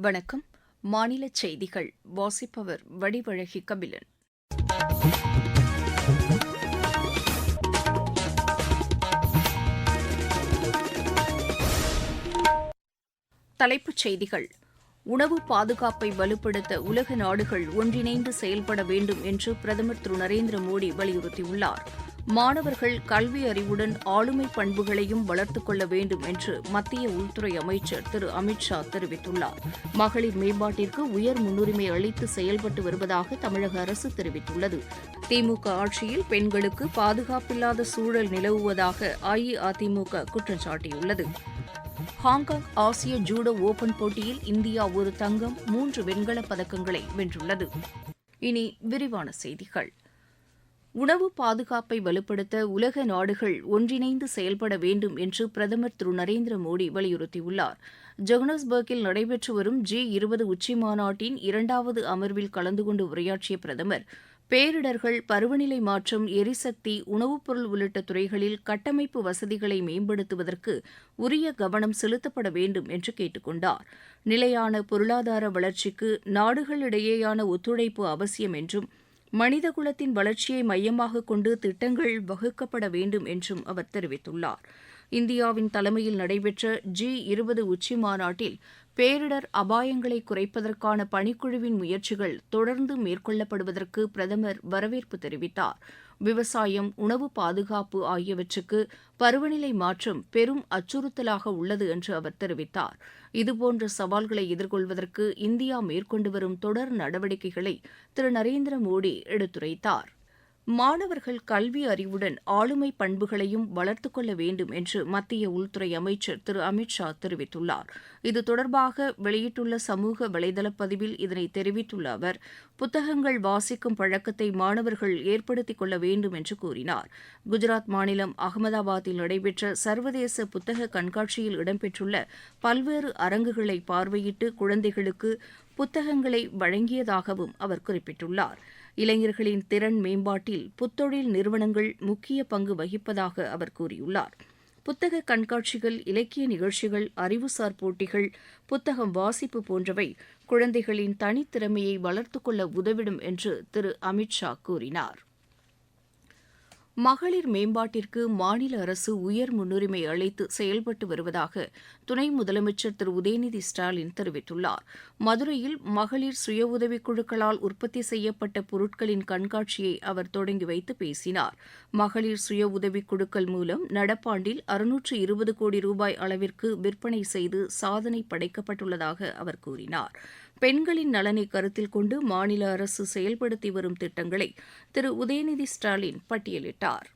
வணக்கம். மாநில செய்திகள். வாசிப்பவர் வடிவழகி கபிலன். தலைப்புச் செய்திகள். உணவு பாதுகாப்பை வலுப்படுத்த உலக நாடுகள் ஒன்றிணைந்து செயல்பட வேண்டும் என்று பிரதமர் திரு நரேந்திர மோடி வலியுறுத்தியுள்ளார். மாணவர்கள் கல்வி அறிவுடன் ஆளுமை பண்புகளையும் வளர்த்துக் கொள்ள வேண்டும் என்று மத்திய உள்துறை அமைச்சர் திரு அமித் ஷா தெரிவித்துள்ளார். மகளிர் மேம்பாட்டிற்கு உயர் முன்னுரிமை அளித்து செயல்பட்டு வருவதாக தமிழக அரசு தெரிவித்துள்ளது. திமுக ஆட்சியில் பெண்களுக்கு பாதுகாப்பில்லாத சூழல் நிலவுவதாக அஇஅதிமுக குற்றம் சாட்டியுள்ளது. ஹாங்காங் ஆசிய ஜூடோ ஓபன் போட்டியில் இந்தியா ஒரு தங்கம் மூன்று வெண்கலப் பதக்கங்களை வென்றுள்ளது. இனி விரிவான செய்திகள். உணவு பாதுகாப்பை வலுப்படுத்த உலக நாடுகள் ஒன்றிணைந்து செயல்பட வேண்டும் என்று பிரதமர் திரு நரேந்திர மோடி வலியுறுத்தியுள்ளார். ஜோகனஸ்பர்கில் நடைபெற்று வரும் ஜி இருபது உச்சிமாநாட்டின் இரண்டாவது அமர்வில் கலந்து கொண்டு உரையாற்றிய பிரதமர் பேரிடர்கள் பருவநிலை மாற்றம் எரிசக்தி உணவுப் பொருள் உள்ளிட்ட துறைகளில் கட்டமைப்பு வசதிகளை மேம்படுத்துவதற்கு உரிய கவனம் செலுத்தப்பட வேண்டும் என்று கேட்டுக்கொண்டார் நிலையான பொருளாதார வளர்ச்சிக்கு நாடுகளிடையேயான ஒத்துழைப்பு அவசியம் என்றும் மனிதகுலத்தின் வளர்ச்சியை மையமாக கொண்டு திட்டங்கள் வகுக்கப்பட வேண்டும் என்றும் அவர் தெரிவித்துள்ளார். இந்தியாவின் தலைமையில் நடைபெற்ற ஜி இருபது உச்சி மாநாட்டில் பேரிடர் அபாயங்களை குறைப்பதற்கான பணிக்குழுவின் முயற்சிகள் தொடர்ந்து மேற்கொள்ளப்படுவதற்கு பிரதமர் வரவேற்பு தெரிவித்தார். விவசாயம் உணவு பாதுகாப்பு ஆகியவற்றுக்கு பருவநிலை மாற்றம் பெரும் அச்சுறுத்தலாக உள்ளது என்று அவர் தெரிவித்தார். இதுபோன்ற சவால்களை எதிர்கொள்வதற்கு இந்தியா மேற்கொண்டு வரும் தொடர் நடவடிக்கைகளை திரு. நரேந்திர மோடி எடுத்துரைத்தார். மாணவர்கள் கல்வி அறிவுடன் ஆளுமை பண்புகளையும் வளர்த்துக் கொள்ள வேண்டும் என்று மத்திய உள்துறை அமைச்சர் திரு அமித் ஷா தெரிவித்துள்ளார். இது தொடர்பாக வெளியிட்டுள்ள சமூக வலைதள பதிவில் இதனை தெரிவித்துள்ள அவர் புத்தகங்கள் வாசிக்கும் பழக்கத்தை மாணவர்கள் ஏற்படுத்திக் கொள்ள வேண்டும் என்று கூறினார். குஜராத் மாநிலம் அகமதாபாத்தில் நடைபெற்ற சர்வதேச புத்தக கண்காட்சியில் இடம்பெற்றுள்ள பல்வேறு அரங்குகளை பார்வையிட்டு குழந்தைகளுக்கு புத்தகங்களை வழங்கியதாகவும் அவர் குறிப்பிட்டுள்ளார். இளைஞர்களின் திறன் மேம்பாட்டில் புத்தொழில் நிறுவனங்கள் முக்கிய பங்கு வகிப்பதாக அவர் கூறியுள்ளார். புத்தக கண்காட்சிகள் இலக்கிய நிகழ்ச்சிகள் அறிவுசார் போட்டிகள் புத்தகம் வாசிப்பு போன்றவை குழந்தைகளின் தனித்திறமையை வளர்த்துக்கொள்ள உதவிடும் என்று திரு அமித்ஷா கூறினார். மகளிர் மேம்பாட்டிற்கு மாநில அரசு உயர் முன்னுரிமை அளித்து செயல்பட்டு வருவதாக துணை முதலமைச்சர் திரு. உதயநிதி ஸ்டாலின் தெரிவித்துள்ளார். மதுரையில் மகளிர் சுய உதவிக் குழுக்களால் உற்பத்தி செய்யப்பட்ட பொருட்களின் கண்காட்சியை அவர் தொடங்கி வைத்து பேசினார். மகளிர் சுய உதவிக் குழுக்கள் மூலம் நடப்பாண்டில் அறுநூற்று இருபது கோடி ரூபாய் அளவிற்கு விற்பனை செய்து சாதனை படைக்கப்பட்டுள்ளதாக அவர் கூறினார். பெண்களின் நலனை கருத்தில் கொண்டு மாநில அரசு செயல்படுத்தி வரும் திட்டங்களை திரு. உதயநிதி ஸ்டாலின் பட்டியலிட்டார்.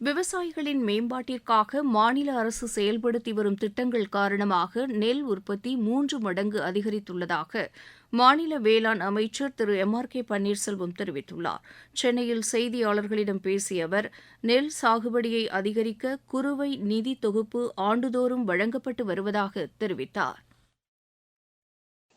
விவசாயிகளின் மேம்பாட்டிற்காக மாநில அரசு செயல்படுத்தி வரும் திட்டங்கள் காரணமாக நெல் உற்பத்தி மூன்று மடங்கு அதிகரித்துள்ளதாக மாநில வேளாண் அமைச்சர் திரு. எம். ஆர். கே. பன்னீர்செல்வம் தெரிவித்துள்ளார். சென்னையில் செய்தியாளர்களிடம் பேசிய அவர் நெல் சாகுபடியை அதிகரிக்க குறுவை நிதி தொகுப்பு ஆண்டுதோறும் வழங்கப்பட்டு வருவதாக தெரிவித்தார்.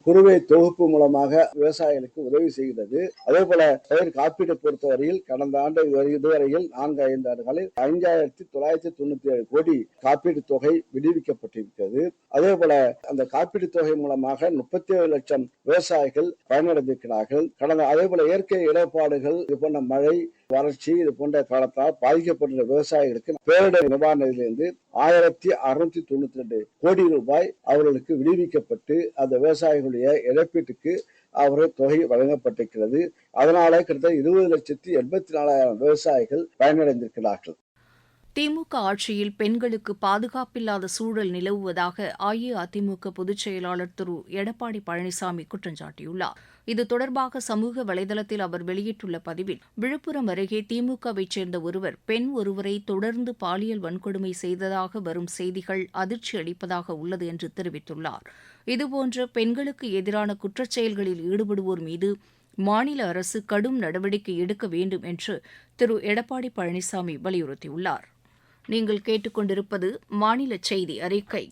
குறுவை தொகுப்பு மூலமாக விவசாயிகளுக்கு உதவி செய்கிறது அதே போல பயிர் காப்பீடு பொறுத்தவரையில் கடந்த ஆண்டு இதுவரையில் நான்கு ஐந்து ஆண்டுகளில் ஐந்தாயிரத்தி தொள்ளாயிரத்தி தொண்ணூத்தி ஏழு கோடி காப்பீடு தொகை விடுவிக்கப்பட்டிருக்கிறது. அதே போல அந்த காப்பீடு தொகை மூலமாக முப்பத்தி ஏழு லட்சம் விவசாயிகள் பயனடைந்திருக்கிறார்கள். கடந்த அதே போல இயற்கை இடர்பாடுகள் இது போன்ற மழை வறட்சி இது போன்ற காலத்தால் பாதிக்கப்பட்டுள்ள விவசாயிகளுக்கு பேரிடர் நிவாரணத்திலிருந்து ஆயிரத்தி அறுநூத்தி தொண்ணூத்தி ரெண்டு கோடி ரூபாய் அவர்களுக்கு விடுவிக்கப்பட்டு அந்த விவசாயிகளுடைய இழப்பீட்டுக்கு அவர்கள் தொகை வழங்கப்பட்டிருக்கிறது. அதனால கிட்டத்தட்ட இருபது லட்சத்தி எண்பத்தி நாலாயிரம் விவசாயிகள் பயனடைந்திருக்கிறார்கள். திமுக ஆட்சியில் பெண்களுக்கு பாதுகாப்பில்லாத சூழல் நிலவுவதாக அஇஅதிமுக பொதுச் செயலாளர் திரு. எடப்பாடி பழனிசாமி குற்றம் சாட்டியுள்ளார் இது தொடர்பாக சமூக வலைதளத்தில் அவர் வெளியிட்டுள்ள பதிவில் விழுப்புரம் அருகே திமுகவைச் சேர்ந்த ஒருவர் பெண் ஒருவரை தொடர்ந்து பாலியல் வன்கொடுமை செய்ததாக வரும் செய்திகள் அதிர்ச்சி அளிப்பதாக உள்ளது என்று தெரிவித்துள்ளார். இதுபோன்ற பெண்களுக்கு எதிரான குற்றச்செயல்களில் ஈடுபடுவோர் மீது மாநில அரசு கடும் நடவடிக்கை எடுக்க வேண்டும் என்று திரு. எடப்பாடி பழனிசாமி வலியுறுத்தியுள்ளார். நீங்கள் கேட்டுக்கொண்டிருப்பது மாநில செய்தி அறிக்கை.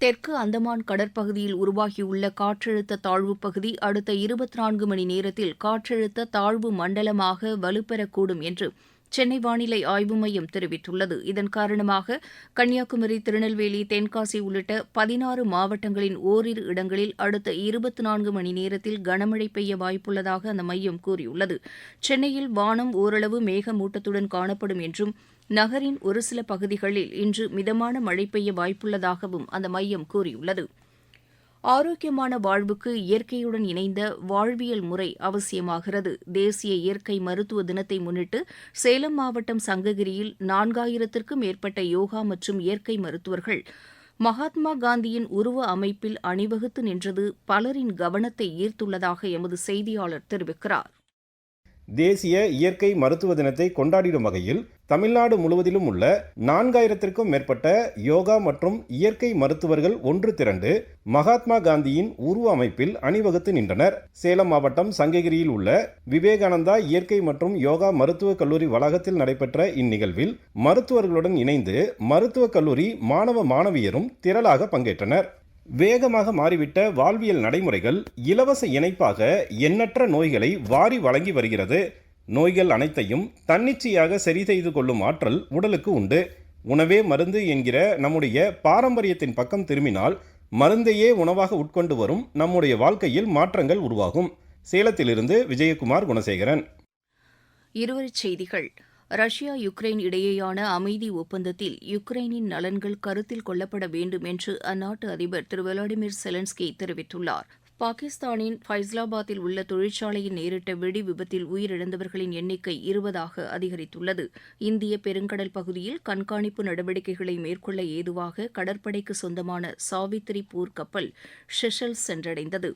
தெற்கு அந்தமான் கடற்பகுதியில் உருவாகியுள்ள காற்றழுத்த தாழ்வுப் பகுதி அடுத்த இருபத்தி நான்கு மணி நேரத்தில் காற்றழுத்த தாழ்வு மண்டலமாக வலுப்பெறக்கூடும் என்று சென்னை வானிலை ஆய்வு மையம் தெரிவித்துள்ளது. இதன் காரணமாக கன்னியாகுமரி திருநெல்வேலி தென்காசி உள்ளிட்ட பதினாறு மாவட்டங்களின் ஓரிரு இடங்களில் அடுத்த இருபத்தி நான்கு மணி நேரத்தில் கனமழை பெய்ய வாய்ப்புள்ளதாக அந்த மையம் கூறியுள்ளது. சென்னையில் வானம் ஓரளவு மேகமூட்டத்துடன் காணப்படும் என்றும் நகரின் ஒரு சில பகுதிகளில் இன்று மிதமான மழை பெய்ய வாய்ப்புள்ளதாகவும் அந்த மையம் கூறியுள்ளது. ஆரோக்கியமான வாழ்வுக்கு இயற்கையுடன் இணைந்த வாழ்வியல் முறை அவசியமாகிறது. தேசிய இயற்கை மருத்துவ தினத்தை முன்னிட்டு சேலம் மாவட்டம் சங்ககிரியில் நான்காயிரத்திற்கும் மேற்பட்ட யோகா மற்றும் இயற்கை மருத்துவர்கள் மகாத்மா காந்தியின் உருவ அமைப்பில் அணிவகுத்து நின்றது பலரின் கவனத்தை ஈர்த்துள்ளதாக எமது செய்தியாளர் தெரிவிக்கிறார். தேசிய இயற்கை மருத்துவ தினத்தை கொண்டாடிடும் வகையில் தமிழ்நாடு முழுவதிலும் உள்ள நான்காயிரத்திற்கும் மேற்பட்ட யோகா மற்றும் இயற்கை மருத்துவர்கள் ஒன்று திரண்டு மகாத்மா காந்தியின் உருவ அமைப்பில் அணிவகுத்து நின்றனர். சேலம் மாவட்டம் சங்ககிரியில் உள்ள விவேகானந்தா இயற்கை மற்றும் யோகா மருத்துவக் கல்லூரி வளாகத்தில் நடைபெற்ற இந்நிகழ்வில் மருத்துவர்களுடன் இணைந்து மருத்துவக் கல்லூரி மாணவ மாணவியரும் திரளாக பங்கேற்றனர். வேகமாக மாறிவிட்ட வாழ்வியல் நடைமுறைகள் இலவச இணைப்பாக எண்ணற்ற நோய்களை வாரி வழங்கி வருகிறது. நோய்கள் அனைத்தையும் தன்னிச்சையாக சரி செய்து கொள்ளும் ஆற்றல் உடலுக்கு உண்டு. உணவே மருந்து என்கிற நம்முடைய பாரம்பரியத்தின் பக்கம் திரும்பினால் மருந்தையே உணவாக உட்கொண்டு வரும் நம்முடைய வாழ்க்கையில் மாற்றங்கள் உருவாகும். சேலத்திலிருந்து விஜயகுமார் குணசேகரன். இருவரிச் செய்திகள். ரஷ்யா யுக்ரைன் இடையேயான அமைதி ஒப்பந்தத்தில் யுக்ரைனின் நலன்கள் கருத்தில் கொள்ளப்பட வேண்டும் என்று அந்நாட்டு அதிபர் திரு விளாடிமிர் செலன்ஸ்கி தெரிவித்துள்ளார். பாகிஸ்தானின் ஃபைஸ்லாபாத்தில் உள்ள தொழிற்சாலையில் நேரிட்ட வெடி விபத்தில் உயிரிழந்தவர்களின் எண்ணிக்கை இருபதாக அதிகரித்துள்ளது. இந்திய பெருங்கடல் பகுதியில் கண்காணிப்பு நடவடிக்கைகளை மேற்கொள்ள ஏதுவாக கடற்படைக்கு சொந்தமான சாவித்திரி போர் கப்பல் ஷெஷல் சென்றடைந்தது.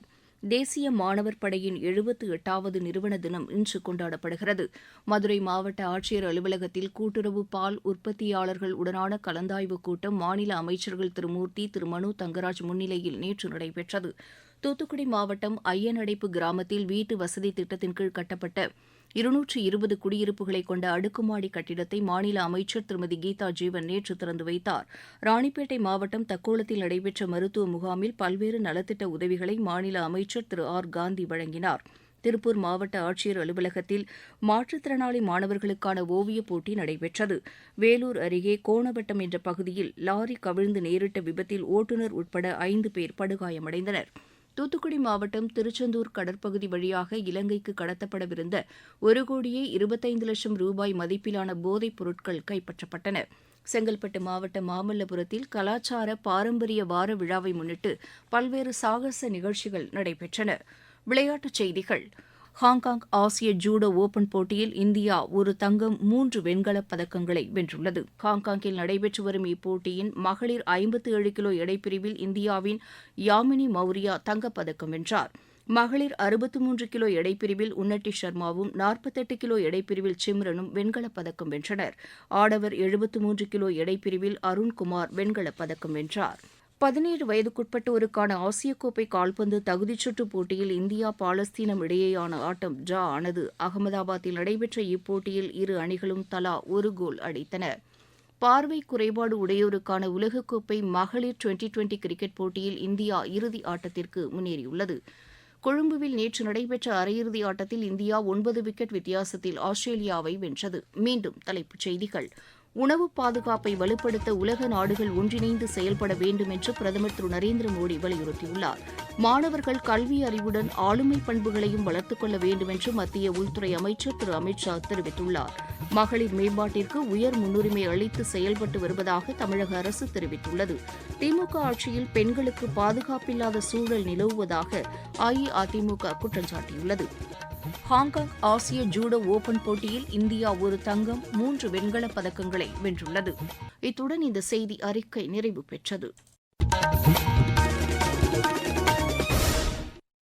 தேசிய மாணவர் படையின் எழுபத்து எட்டாவது நிறுவன தினம் இன்று கொண்டாடப்படுகிறது. மதுரை மாவட்ட ஆட்சியர் அலுவலகத்தில் கூட்டுறவு பால் உற்பத்தியாளர்கள் உடனான கலந்தாய்வுக் கூட்டம் மாநில அமைச்சர்கள் திரு மூர்த்தி திரு மனு தங்கராஜ் முன்னிலையில் நேற்று நடைபெற்றது. தூத்துக்குடி மாவட்டம் ஐயனடைப்பு கிராமத்தில் வீட்டு வசதி திட்டத்தின் கீழ் கட்டப்பட்ட இருநூற்று இருபது குடியிருப்புகளை கொண்ட அடுக்குமாடி கட்டிடத்தை மாநில அமைச்சர் திருமதி கீதா ஜீவன் நேற்று திறந்து வைத்தார். ராணிப்பேட்டை மாவட்டம் தக்கோலத்தில் நடைபெற்ற மருத்துவ முகாமில் பல்வேறு நலத்திட்ட உதவிகளை மாநில அமைச்சர் திரு ஆர் காந்தி வழங்கினார். திருப்பூர் மாவட்ட ஆட்சியர் அலுவலகத்தில் மாற்றுத்திறனாளி மாணவர்களுக்கான ஓவியப் போட்டி நடைபெற்றது. வேலூர் அருகே கோணவட்டம் என்ற பகுதியில் லாரி கவிழ்ந்து நேரிட்ட விபத்தில் ஓட்டுநர் உட்பட ஐந்து பேர் படுகாயமடைந்தனர். தூத்துக்குடி மாவட்டம் திருச்செந்தூர் கடற்பகுதி வழியாக இலங்கைக்கு கடத்தப்படவிருந்த ஒரு கோடியே இருபத்தைந்து லட்சம் ரூபாய் மதிப்பிலான போதைப் பொருட்கள் கைப்பற்றப்பட்டன. செங்கல்பட்டு மாவட்ட மாமல்லபுரத்தில் கலாச்சார பாரம்பரிய வார விழாவை முன்னிட்டு பல்வேறு சாகச நிகழ்ச்சிகள் நடைபெற்றன. விளையாட்டுச் செய்திகள். ஹாங்காங் ஆசிய ஜூடோ ஓபன் போட்டியில் இந்தியா ஒரு தங்கம் மூன்று வெண்கலப் பதக்கங்களை வென்றுள்ளது. ஹாங்காங்கில் நடைபெற்று வரும் இப்போட்டியின் மகளிர் ஐம்பத்து ஏழு கிலோ எடைப்பிரிவில் இந்தியாவின் யாமினி மௌரியா தங்கப்பதக்கம் வென்றார். மகளிர் அறுபத்து மூன்று கிலோ எடைப்பிரிவில் உன்னட்டி சர்மாவும் நாற்பத்தெட்டு கிலோ எடைப்பிரிவில் சிம்ரனும் வெண்கலப் பதக்கம் வென்றனர். ஆடவர் எழுபத்து மூன்று கிலோ எடைப்பிரிவில் அருண்குமார் வெண்கலப் பதக்கம் வென்றார். பதினேழு வயதுக்குட்பட்டோருக்கான ஆசிய கோப்பை கால்பந்து தகுதிச்சுற்று போட்டியில் இந்தியா பாலஸ்தீனம் இடையேயான ஆட்டம் டிரா ஆனது. அகமதாபாத்தில் நடைபெற்ற இப்போட்டியில் இரு அணிகளும் தலா ஒரு கோல் அடித்தன. பார்வை குறைபாடு உடையோருக்கான உலகக்கோப்பை மகளிர் டுவெண்டி டுவெண்டி கிரிக்கெட் போட்டியில் இந்தியா இறுதி ஆட்டத்திற்கு முன்னேறியுள்ளது. கொழும்புவில் நேற்று நடைபெற்ற அரையிறுதி ஆட்டத்தில் இந்தியா ஒன்பது விக்கெட் வித்தியாசத்தில் ஆஸ்திரேலியாவை வென்றது. மீண்டும் தலைப்புச் செய்திகள். உணவு பாதுகாப்பை வலுப்படுத்த உலக நாடுகள் ஒன்றிணைந்து செயல்பட வேண்டும் என்று பிரதமர் திரு நரேந்திர மோடி வலியுறுத்தியுள்ளார். மாணவர்கள் கல்வி அறிவுடன் ஆளுமை பண்புகளையும் வளர்த்துக் கொள்ள வேண்டும் என்று மத்திய உள்துறை அமைச்சர் திரு அமித் ஷா தெரிவித்துள்ளார். மகளிர் மேம்பாட்டிற்கு உயர் முன்னுரிமை அளித்து செயல்பட்டு வருவதாக தமிழக அரசு தெரிவித்துள்ளது. திமுக ஆட்சியில் பெண்களுக்கு பாதுகாப்பில்லாத சூழல் நிலவுவதாக அஇஅதிமுக குற்றம் சாட்டியுள்ளது ஹாங்காங் ஆசிய ஜூடோ ஓபன் போட்டியில் இந்தியா ஒரு தங்கம் மூன்று வெண்கலப் பதக்கங்களை வென்றுள்ளது. இத்துடன் இந்த செய்தி அறிக்கை நிறைவு பெற்றது.